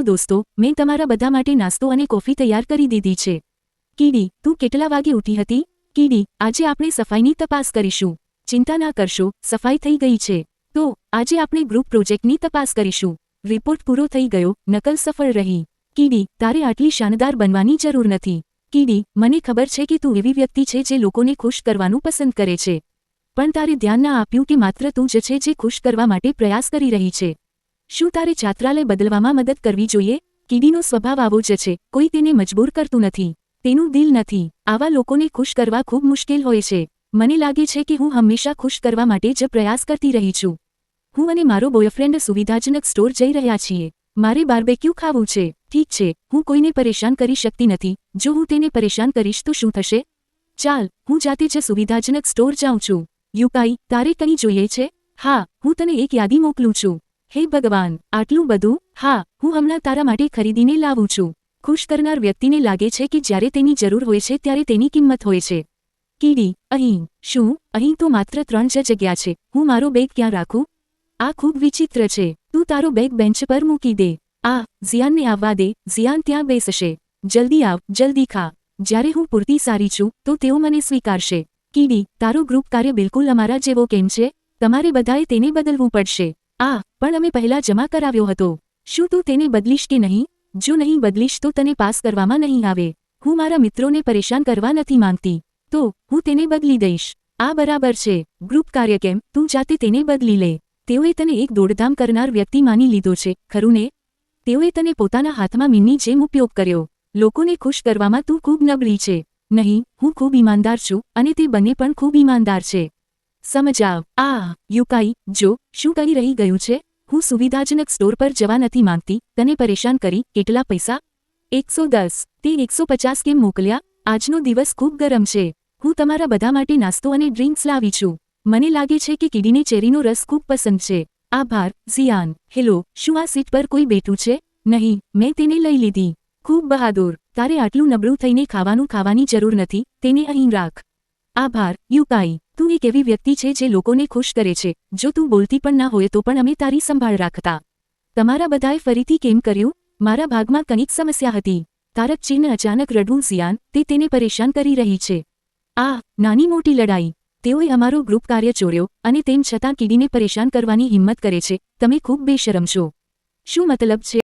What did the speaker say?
લો દોસ્તો, મેં તમારા બધા માટે નાસ્તો અને કોફી તૈયાર કરી દીધી છે. કીડી, તું કેટલા વાગે ઉઠી હતી? કીડી, આજે આપણે સફાઈની તપાસ કરીશું. ચિંતા ના કરશો, સફાઈ થઈ ગઈ છે. તો, આજે આપણે ગ્રુપ પ્રોજેક્ટની તપાસ કરીશું. રિપોર્ટ પૂરો થઈ ગયો, નકલ સફળ રહી. કીડી, તારે આટલી શાનદાર બનવાની જરૂર નથી. કીડી, મને ખબર છે કે તું એવી વ્યક્તિ છે જે લોકોને ખુશ કરવાનું પસંદ કરે છે. પણ તારે ધ્યાન ના આપ્યું કે માત્ર તું જ છે જે ખુશ કરવા માટે પ્રયાસ કરી રહી છે. શું તારે છાત્રાલય બદલવામાં મદદ કરવી જોઈએ? કીડીનો સ્વભાવ આવો જ છે. કોઈ તેને મજબૂર કરતું નથી. તેનું દિલ નથી. આવા લોકોને ખુશ કરવા ખૂબ મુશ્કેલ હોય છે. મને લાગે છે કે હું હંમેશા ખુશ કરવા માટે જ પ્રયાસ કરતી રહી છું. હું અને મારો બોયફ્રેન્ડ સુવિધાજનક સ્ટોર જઈ રહ્યા છીએ. મારે બાર્બેક્યુ ખાવું છે. ઠીક છે. હું કોઈને પરેશાન કરી શકતી નથી. જો હું તેને પરેશાન કરીશ તો શું થશે? ચાલ, હું જાતે જ સુવિધાજનક સ્ટોર જાઉં છું. યુકાઈ, તારે કંઈ જોઈએ છે? હા, હું તને એક યાદી મોકલું છું. હે ભગવાન, આટલું બધું? હા, હું હમણાં તારા માટે ખરીદીને લાવું છું. ખુશ કરનાર વ્યક્તિને લાગે છે કે જ્યારે તેની જરૂર હોય છે ત્યારે તેની કિંમત હોય છે. કીડી, અહીં, શું? અહીં તો માત્ર ત્રણ જ જગ્યા છે. હું મારો બેગ ક્યાં રાખું? આ ખૂબ વિચિત્ર છે. તું તારો બેગ બેન્ચ પર મૂકી દે. આ, ઝિયાનને આવવા દે. ઝિયાન ત્યાં બેસશે. જલ્દી આવ, જલ્દી ખા. જ્યારે હું પૂરતી સારી છું, તો તેઓ મને સ્વીકારશે. કીડી, તારો ગ્રુપ કાર્ય બિલકુલ અમારા જેવો કેમ છે? તમારે બધાએ તેને બદલવું પડશે. આ, પણ અમે પહેલા જમા કરાવ્યો હતો. શું તું તેને બદલીશ કે નહીં? જો નહીં બદલીશ તો તને પાસ કરવામાં નહીં આવે. હું મારા મિત્રોને પરેશાન કરવા નથી માંગતી. તો, હું તેને બદલી દઈશ. આ બરાબર છે. ગ્રુપ કાર્ય કેમ? તું જાતે તેને બદલી લે. તેઓએ તને એક દોડધામ કરનાર વ્યક્તિ માની લીધો છે, ખરું ને? તેઓએ તને પોતાના હાથમાં મીનની જેમ ઉપયોગ કર્યો. લોકોને ખુશ કરવામાં તું ખૂબ નબળી છે. નહીં, હું ખૂબ ઈમાનદાર છું અને તે બંને પણ ખૂબ ઈમાનદાર છે. સમજાવ. આ, યુકાઈ, જો, શું કરી રહી ગયું છે? હું સુવિધાજનક સ્ટોર પર જવા નથી માંગતી. તને પરેશાન કરી કેટલા પૈસા? એકસો દસ. તે એકસો પચાસ કેમ મોકલ્યા? આજનો દિવસ ખૂબ ગરમ છે. હું તમારા બધા માટે નાસ્તો અને ડ્રિંક્સ લાવી છું. મને લાગે છે કે કીડીને ચેરીનો રસ ખૂબ પસંદ છે. આભાર, ઝિયાન. હેલો, શું આ સીટ પર કોઈ બેઠું છે? નહીં, મેં તેને લઈ લીધી. ખૂબ બહાદુર. તારે આટલું નબળું થઈને ખાવાનું ખાવાની જરૂર નથી. તેને અહીં રાખ. આભાર યુકાઈ તું એક એવી વ્યક્તિ છે જે લોકોને ખુશ કરે છે. જો તું બોલતી પણ ના હોય તો પણ અમે તારી સંભાળ રાખતા. તમારા બધાએ ફરીથી કેમ કર્યું? મારા ભાગમાં કંઈક સમસ્યા હતી. તારક ચીન અચાનક રડવું સિયાન, તે તેને પરેશાન કરી રહી છે. આ નાની મોટી લડાઈ. તેઓએ અમારો ગ્રુપ કાર્ય ચોર્યો અને તેમ છતાં કીડીને પરેશાન કરવાની હિંમત કરે છે. તમે ખૂબ બેશરમ છો. શું મતલબ છે?